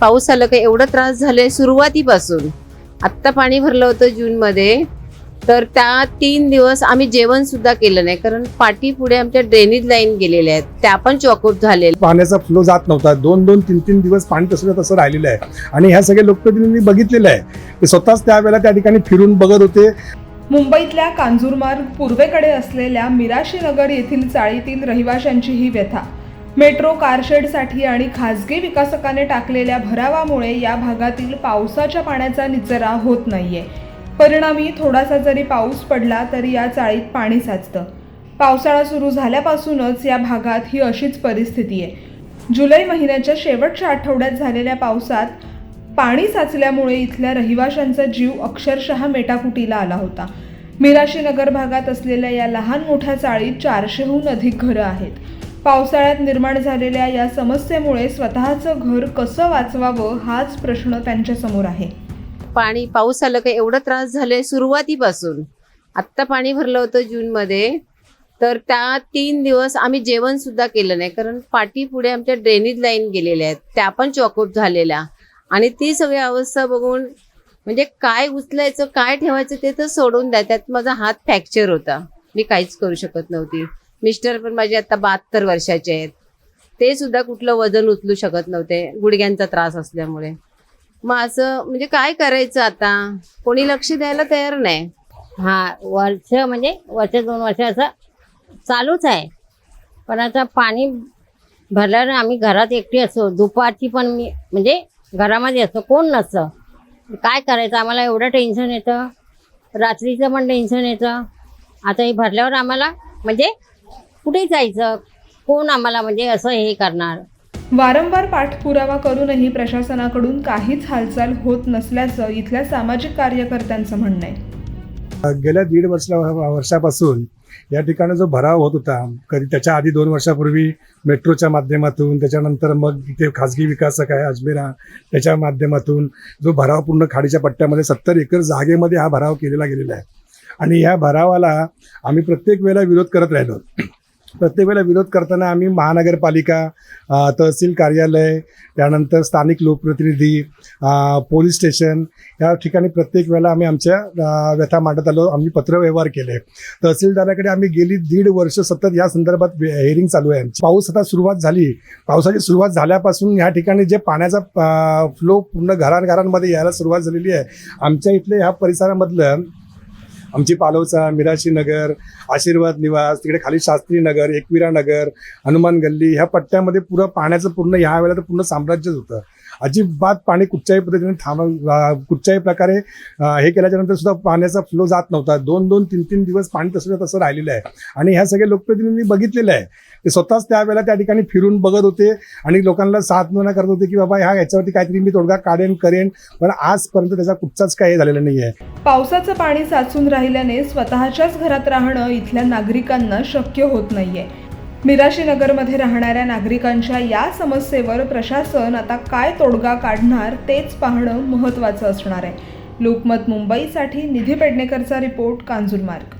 पाऊस आला का एवढा त्रास झालाय सुरुवातीपासून. आत्ता पाणी भरलं होतं जूनमध्ये. तर त्या तीन दिवस आम्ही जेवण सुद्धा केलं नाही. कारण पाठी पुढे आमच्या ड्रेनेज लाईन गेलेल्या आहेत. त्या पण चॉकआउट झालेल्या पाण्याचा फ्लो जात नव्हता. दोन दोन तीन तीन दिवस पाणी तसं तसं राहिलेलं आहे. आणि ह्या सगळ्या लोकप्रतिनिधी बघितलेलं आहे. ते स्वतःच त्यावेळेला त्या ठिकाणी फिरून बघत होते. मुंबईतल्या कांजूरमार्ग पूर्वेकडे असलेल्या मिराशी नगर येथील चाळीतील रहिवाशांची ही व्यथा. मेट्रो कारशेडसाठी आणि खासगी विकासकाने टाकलेल्या भरावामुळे या भागातील पावसाच्या पाण्याचा निचरा होत नाहीये. परिणामी थोडासा जरी पाऊस पडला तरी या चाळीत पाणी साचतं. पावसाळा सुरू झाल्यापासूनच या भागात ही अशीच परिस्थिती आहे. जुलै महिन्याच्या शेवटच्या आठवड्यात झालेल्या पावसात पाणी साचल्यामुळे इथल्या रहिवाशांचा जीव अक्षरशः मेटाकुटीला आला होता. मिराशी नगर भागात असलेल्या या लहान मोठ्या चाळीत चारशेहून अधिक घरं आहेत. पावसाळ्यात निर्माण झालेल्या या समस्येमुळे स्वतःचं घर कसं वाचवावं हाच प्रश्न त्यांच्यासमोर आहे. पाणी पाऊस आलं का एवढा त्रास झालाय सुरुवातीपासून. आत्ता पाणी भरलं होतं जूनमध्ये. तर त्या तीन दिवस आम्ही जेवण सुद्धा केलं नाही. कारण पाठी पुढे आमच्या ड्रेनेज लाईन गेलेल्या आहेत. त्या पण चॉकअप झालेल्या. आणि ती सगळी अवस्था बघून म्हणजे काय उचलायचं काय ठेवायचं ते तर सोडून द्या. त्यात माझा हात फ्रॅक्चर होता. मी काहीच करू शकत नव्हती. मिस्टर पण माझे आता बहात्तर वर्षाचे आहेत. ते सुद्धा कुठलं वजन उचलू शकत नव्हते. गुडघ्यांचा त्रास असल्यामुळे. मग असं म्हणजे काय करायचं आता? कोणी लक्ष द्यायला तयार नाही. हा वर्ष म्हणजे वर्ष दोन वर्ष असं चालूच आहे. पण आता पाणी भरल्यावर आम्ही घरात एकटी असो दुपारची पण मी म्हणजे घरामध्ये असतो कोण नसतं. काय करायचं? आम्हाला एवढं टेन्शन येतं. रात्रीचं पण टेन्शन येतं. आता हे भरल्यावर आम्हाला म्हणजे कुठे जायचं? कोण आम्हाला म्हणजे असं हे करणार? वारंवार पाठपुरावा करूनही प्रशासनाकडून काहीच हालचाल होत नसल्याचं इथल्या सामाजिक कार्यकर्त्यांचं म्हणणं आहे. गेल्या दीड वर्षा वर्षापासून या ठिकाणी जो भराव होत होता कधी त्याच्या आधी दोन वर्षापूर्वी मेट्रोच्या माध्यमातून त्याच्यानंतर मग इथे खाजगी विकासक आहे अजमेरा त्याच्या माध्यमातून जो भराव पूर्ण खाडीच्या पट्ट्यामध्ये सत्तर एकर जागेमध्ये हा भराव केलेला गेलेला आहे. आणि ह्या भरावाला आम्ही प्रत्येक वेळेला विरोध करत राहिलो. प्रत्येक वेळेला विरोध करताना आम्ही महानगरपालिका तहसील कार्यालय त्यानंतर स्थानिक लोकप्रतिनिधी पोलीस स्टेशन या ठिकाणी प्रत्येक वेळेला आम्ही आमच्या व्यथा मांडत आलो आम्ही पत्रव्यवहार केले. तहसीलदाराकडे आम्ही गेली दीड वर्ष सतत या संदर्भात हेअरिंग चालू आहे पाऊस आता सुरुवात झाली. पावसाची सुरुवात झाल्यापासून या ठिकाणी जे पाण्याचा फ्लो पूर्ण घरांघरांमध्ये यायला सुरुवात झालेली आहे. आमच्या इथल्या ह्या परिसरामधलं आमची पालवचा मिराशी नगर आशीर्वाद निवास तिकडे खाली शास्त्री नगर एकविरा नगर हनुमान गल्ली ह्या पट्ट्यामध्ये पुरं पाण्याचं पूर्ण ह्या वेळेला तर पूर्ण साम्राज्यच होतं. अजिबात पाणी कुठच्याही पद्धतीने थांब कुठच्याही प्रकारे हे केल्याच्यानंतर सुद्धा पाण्याचा फ्लो जात नव्हता. दोन दोन तीन तीन दिवस पाणी तसं तसं राहिलेलं आहे. आणि ह्या सगळ्या लोकप्रतिनिधींनी बघितलेलं आहे. ते स्वतःच त्यावेळेला त्या ठिकाणी फिरून बघत होते आणि लोकांना साथ करत होते की बाबा ह्या ह्याच्यावरती काहीतरी मी तोडगा काढेन करेन. पण आजपर्यंत त्याचा कुठचाच काही हे झालेलं नाही आहे पावसाचं पाणी साचून राहिल्याने स्वतःच्याच घरात राहणं इथल्या नागरिकांना शक्य होत नाहीये. मिराशीनगरमध्ये राहणाऱ्या नागरिकांच्या या समस्येवर प्रशासन आता काय तोडगा काढणार तेच पाहणं महत्त्वाचं असणार आहे. लोकमत मुंबईसाठी निधी पेडणेकरचा रिपोर्ट कांजूरमार्ग.